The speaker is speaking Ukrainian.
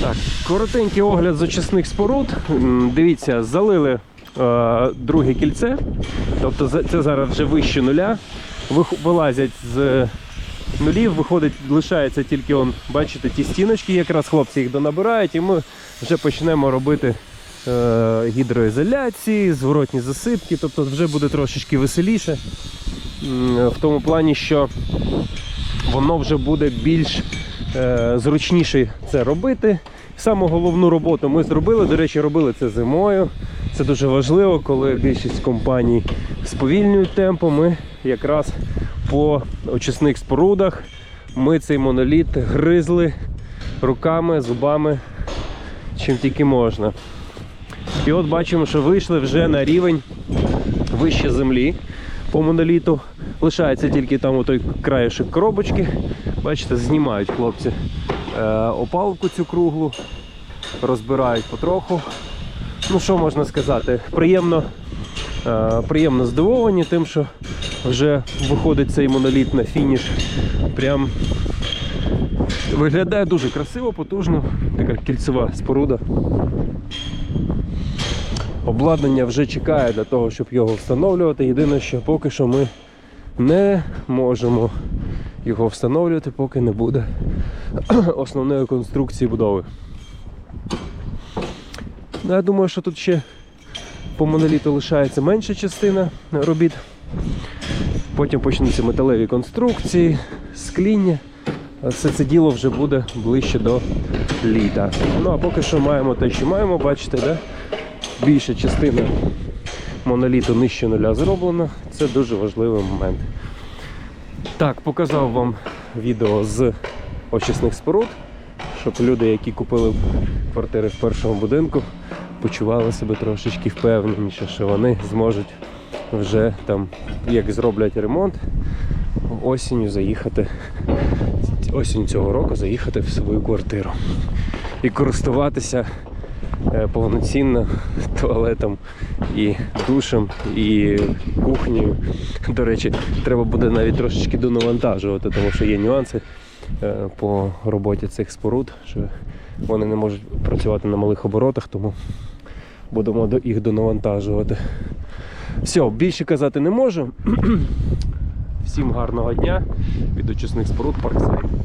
Так, коротенький огляд з очисних споруд. Дивіться, залили е, друге кільце. Тобто це зараз вже вище нуля. Вилазять з нулів, виходить, лишається тільки он, бачите, ті стіночки, якраз хлопці їх донабирають, і ми вже почнемо робити е, гідроізоляції, зворотні засипки, тобто вже буде трошечки веселіше. В тому плані, що воно вже буде більш зручніше це робити. Саму головну роботу ми зробили. До речі, робили це зимою. Це дуже важливо, коли більшість компаній сповільнюють темпо. Ми якраз по очисних спорудах ми цей моноліт гризли руками, зубами, чим тільки можна. І от бачимо, що вийшли вже на рівень вище землі по моноліту. Лишається тільки там той краєшок коробочки. Бачите, знімають хлопці е, опалку цю круглу, розбирають потроху. Ну що можна сказати? Приємно, е, приємно здивовані тим, що вже виходить цей моноліт на фініш. Прям виглядає дуже красиво, потужно, така кільцева споруда. Обладнання вже чекає для того, щоб його встановлювати. Єдине, що поки що ми не можемо його встановлювати, поки не буде основної конструкції будови. Ну, Я думаю, що тут ще по моноліту лишається менша частина робіт. Потім почнуться металеві конструкції, скління. Все це діло вже буде ближче до літа. Ну а поки що маємо те, що маємо, бачите, да? більша частина моноліту нижче нуля зроблена. Це дуже важливий момент. Так, показав вам відео з очисних споруд, щоб люди, які купили квартири в першому будинку, почували себе трошечки впевненіше, що вони зможуть вже там, як зроблять ремонт, осінню заїхати, осінь цього року заїхати в свою квартиру і користуватися повноцінно туалетом і душем, і кухнею. До речі, треба буде навіть трошечки донавантажувати, тому що є нюанси е, по роботі цих споруд, що вони не можуть працювати на малих оборотах, тому будемо їх донавантажувати. Все, більше казати не можу. Всім гарного дня від очисних споруд Парксайд.